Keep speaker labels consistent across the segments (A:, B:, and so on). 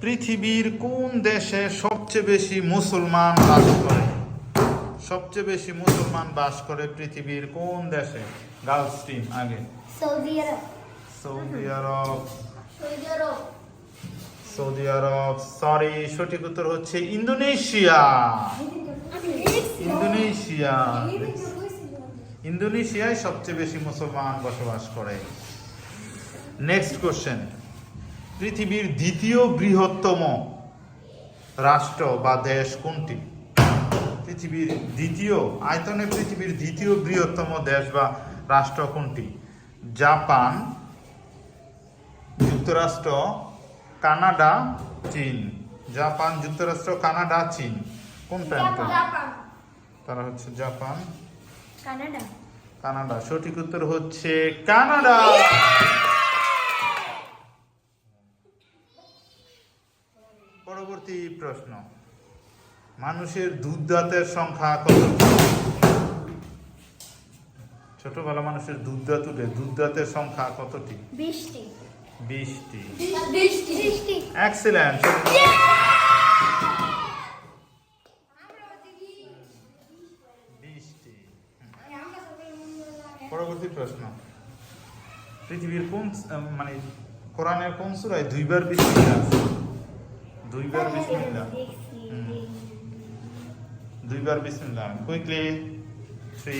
A: পৃথিবীর কোন দেশে সবচেয়ে বেশি মুসলমান বাস করে? সবচেয়ে বেশি মুসলমান বাস করে পৃথিবীর কোন দেশে? গার্লস টিম আগে।
B: সৌদি আরব।
A: সৌদি আরব।
B: সৌদি আরব।
A: সৌদি আরব। সরি সঠিক উত্তর হচ্ছে ইন্দোনেশিয়া। ইন্দোনেশিয়া। ইন্দোনেশিয়ায় সবচেয়ে বেশি মুসলমান বসবাস করে। নেক্সট কোশ্চেন পৃথিবীর দ্বিতীয় বৃহত্তম রাষ্ট্র বা দেশ কোনটি? পৃথিবীর দ্বিতীয় আয়তনে পৃথিবীর দ্বিতীয় বৃহত্তম দেশ বা রাষ্ট্র কোনটি? জাপান যুক্তরাষ্ট্র কানাডা চীন। জাপান যুক্তরাষ্ট্র কানাডা চীন। কোনটা তারা হচ্ছে জাপান।
B: কানাডা।
A: কানাডা। সঠিক উত্তর হচ্ছে কানাডা। পরবর্তী প্রশ্ন মানুষের দুধ দাঁতের সংখ্যা কত? ছোটবেলা মানুষের দুধ দাঁত উঠে দুধ দাঁতের সংখ্যা কতটি?
B: বৃষ্টি
A: বিশটি।
B: বৃষ্টি বৃষ্টি
A: এক্সিলেন্ট পরবর্তী প্রশ্ন পৃথিবীর কোন মানে কোরআনের কোন সূরায় দুইবার বিসমিল্লাহ আছে? দুইবার বিসমিল্লাহ। দুইবার বিসমিল্লাহ। কুইকলি থ্রি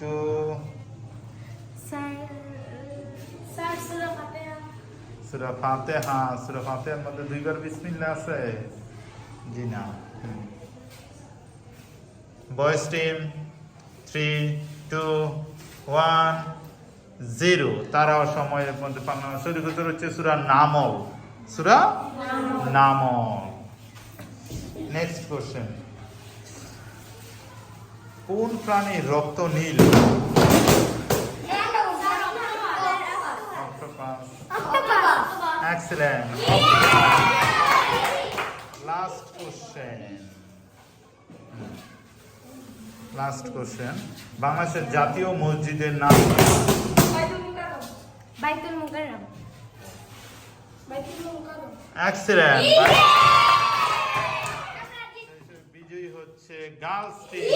A: টু
B: সুরা ফাতিহা।
A: সূরা ফাতিহার মধ্যে দুইবার বিসমিল্লাহ আছে? জি না। Boys team three two one zero তারাও সময়ের মধ্যে পান্ন শরীর হচ্ছে সুরা নামল সুরা নামল। নেক্সট কোশ্চেন কোন প্রাণীর রক্ত নীল? Excellent. Last question. Last question বাংলাদেশের জাতীয় মসজিদের নাম?
B: বাইতুল মুকাররম।
A: এক্সেলেন্ট বিজয়ী হচ্ছে গার্লস টিম